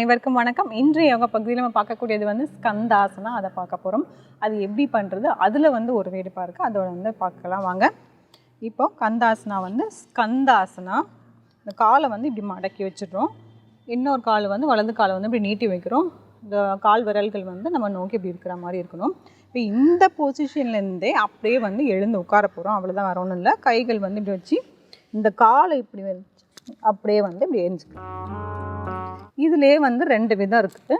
அனைவருக்கும் வணக்கம். இன்றைய யோகா பகுதியில் நம்ம பார்க்கக்கூடியது வந்து ஸ்கந்தாசனா அதை பார்க்க போகிறோம் அது எப்படி பண்ணுறது அதில் வந்து ஒரு வேடுபாக இருக்குது அதோட வந்து பார்க்கலாம் வாங்க. இப்போ கந்தாசனா வந்து ஸ்கந்தாசனா இந்த காலை வந்து இப்படி மடக்கி வச்சிடுறோம். இன்னொரு கால் வந்து வலது காலை வந்து இப்படி நீட்டி வைக்கிறோம். இந்த கால் விரல்கள் வந்து நம்ம நோக்கி இப்படி இருக்கிற மாதிரி இருக்கணும். இப்போ இந்த பொசிஷன்லேருந்தே அப்படியே வந்து எழுந்து உட்கார போகிறோம் அவ்வளோதான் வரணும் இல்லை. கைகள் வந்து இப்படி வச்சு இந்த காலை இப்படி வச்சு அப்படியே வந்து இப்படி எரிஞ்சுக்கலாம் இதுலேயே வந்து ரெண்டு விதம் இருக்குது.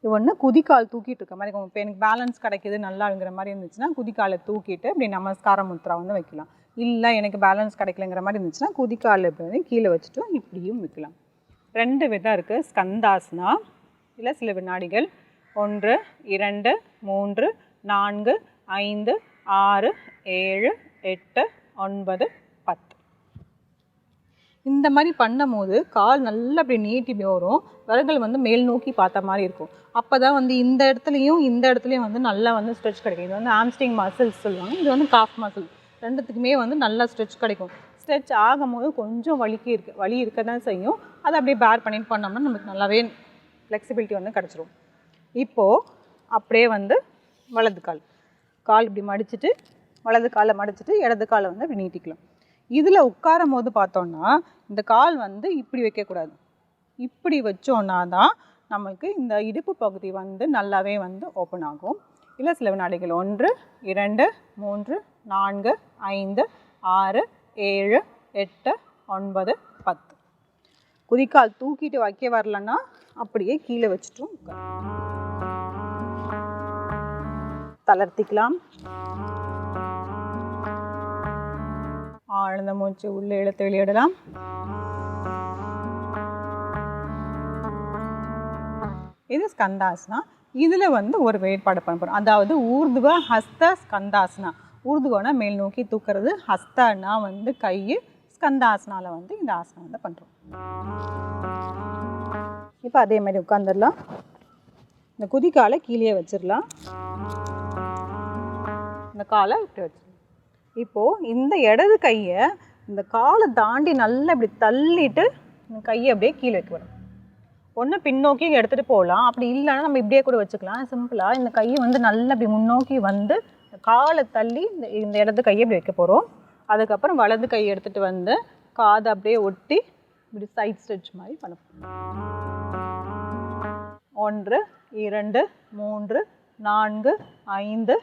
இது ஒன்று குதிக்கால் தூக்கிட்டு இருக்க மாதிரி இப்போ எனக்கு பேலன்ஸ் கிடைக்கிது நல்லாங்கிற மாதிரி இருந்துச்சுன்னா குதிக்காலை தூக்கிட்டு இப்படி நமஸ்கார முத்ரா வந்து வைக்கலாம். இல்லை எனக்கு பேலன்ஸ் கிடைக்கலங்கிற மாதிரி இருந்துச்சுன்னா குதிக்கால் இப்படி வந்து கீழே வச்சுட்டு இப்படியும் வைக்கலாம். ரெண்டு விதம் இருக்குது ஸ்கந்தாசனா இல்லை சில வினாடிகள். ஒன்று இரண்டு மூன்று நான்கு ஐந்து ஆறு ஏழு எட்டு ஒன்பது பத்து. இந்த மாதிரி பண்ணும்போது கால் நல்லா அப்படி நீட்டி வரும். விரல்கள் வந்து மேல் நோக்கி பார்த்த மாதிரி இருக்கும். அப்போ தான் வந்து இந்த இடத்துலையும் இந்த இடத்துலையும் வந்து நல்லா வந்து ஸ்ட்ரெச் கிடைக்கும். இது வந்து ஆம்ஸ்டிங் மசில்ஸ் சொல்லுவாங்க. இது வந்து காஃப் மசில் ரெண்டுத்துக்குமே வந்து நல்லா ஸ்ட்ரெச் கிடைக்கும். ஸ்ட்ரெச் ஆகும்போது கொஞ்சம் வலிக்கு இருக்கு. வலி இருக்க தான் செய்யும். அதை அப்படியே பேர் பண்ணிட்டு பண்ணோம்னா நமக்கு நல்லாவே ஃப்ளெக்சிபிலிட்டி வந்து கிடச்சிரும். இப்போது அப்படியே வந்து வலது கால். கால் இப்படி மடிச்சிட்டு வலது காலை மடிச்சிட்டு இடது காலை வந்து நீட்டிக்கலாம். இதில் உட்காரும் போது பார்த்தோன்னா இந்த கால் வந்து இப்படி வைக்கக்கூடாது. இப்படி வச்சோன்னா தான் நமக்கு இந்த இடுப்பு பகுதி வந்து நல்லாவே வந்து ஓப்பன் ஆகும். இல்லை சில வினாடிகள் ஒன்று இரண்டு மூன்று நான்கு ஐந்து ஆறு ஏழு எட்டு ஒன்பது பத்து. குதிக்கால் தூக்கிட்டு வைக்க வரலன்னா அப்படியே கீழே வச்சுட்டும் தளர்த்திக்கலாம். ஆழ்ந்த மூச்சு உள்ளே இழுத்து வெளியிடலாம். இது ஸ்கந்தாசனா. இதில் வந்து ஒரு வேறுபாடு பண்ண போகிறோம் அதாவது ஊர்துவ ஹஸ்த ஸ்கந்தாசனா. ஊர்துவனா மேல் நோக்கி தூக்குறது. ஹஸ்தனா வந்து கை ஸ்கந்தாசனால வந்து இந்த ஆசனம் வந்து பண்ணுறோம் இப்போ அதே மாதிரி உட்காந்துடலாம் இந்த குதிக்காலை கீழே வச்சிடலாம். இந்த காலை இப்படி வச்சு இப்போது இந்த இடது கையை இந்த காலை தாண்டி நல்லா இப்படி தள்ளிட்டு இந்த கையை அப்படியே கீழே வைக்க விடும் ஒன்று பின்னோக்கி எடுத்துகிட்டு போகலாம். அப்படி இல்லைன்னா நம்ம இப்படியே கூட வச்சுக்கலாம். சிம்பிளாக இந்த கையை வந்து நல்லா இப்படி முன்னோக்கி வந்து காலை தள்ளி இந்த இந்த இடது கையை இப்படி வைக்க போகிறோம் அதுக்கப்புறம் வலது கையை எடுத்துகிட்டு வந்து காதை அப்படியே ஒட்டி இப்படி சைட் ஸ்டிச் மாதிரி பண்ண ஒன்று இரண்டு மூன்று நான்கு ஐந்து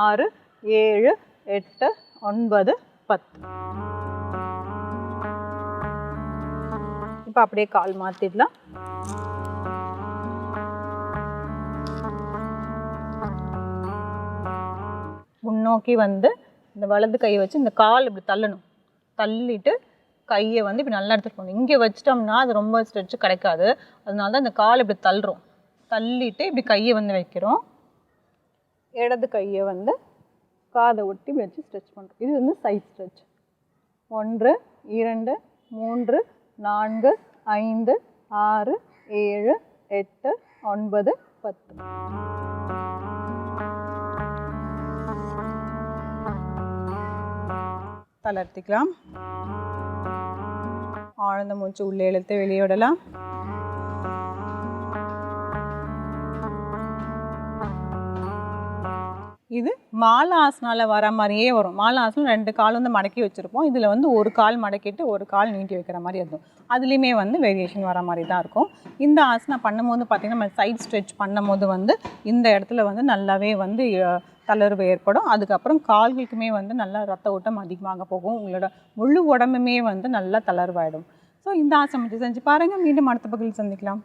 ஆறு ஏழு எட்டு ஒன்பது பத்து. இப்போ அப்படியே கால் மாற்றிடலாம் முன்னோக்கி வந்து இந்த வலது கையை வச்சு இந்த கால் இப்படி தள்ளணும். தள்ளிட்டு கையை வந்து இப்படி நல்லா எடுத்துகிட்டு போகணும். இங்கே வச்சிட்டோம்னா அது ரொம்ப ஸ்ட்ரெச்சு கிடைக்காது. அதனால தான் இந்த கால் இப்படி தள்ளுறோம். தள்ளிட்டு இப்படி கையை வந்து வைக்கிறோம். இடது கையை வந்து காதை ஒட்டி வச்சு ஸ்ட்ரெச் பண்ணுறோம் இது வந்து சைட் ஸ்ட்ரெச் ஒன்று இரண்டு மூன்று நான்கு ஐந்து ஆறு ஏழு எட்டு ஒன்பது பத்து. தளர்த்திக்கலாம். ஆழ்ந்த மூச்சு உள்ளே இழுத்து வெளியே விடலாம். இது மாலாசனால வர மாதிரியே வரும். மாலாசனம் ரெண்டு கால் வந்து மடக்கி வச்சுருப்போம். இதில் வந்து ஒரு கால் மடக்கிட்டு ஒரு கால் நீட்டி வைக்கிற மாதிரி இருக்கும் அதுலேயுமே வந்து வேரியேஷன் வர மாதிரி தான் இருக்கும். இந்த ஆசனம் பண்ணும்போது பார்த்திங்கன்னா நம்ம சைட் ஸ்ட்ரெச் பண்ணும்போது வந்து இந்த இடத்துல வந்து நல்லாவே வந்து தளர்வு ஏற்படும். அதுக்கப்புறம் கால்களுக்குமே வந்து நல்லா ரத்த ஓட்டம் அதிகமாக போகும். உங்களோட முழு உடம்புமே வந்து நல்லா தளர்வாயிடும். ஸோ இந்த ஆசனம் செஞ்சு பாருங்கள் மீண்டும் அடுத்த பகுதியில் சந்திக்கலாம்.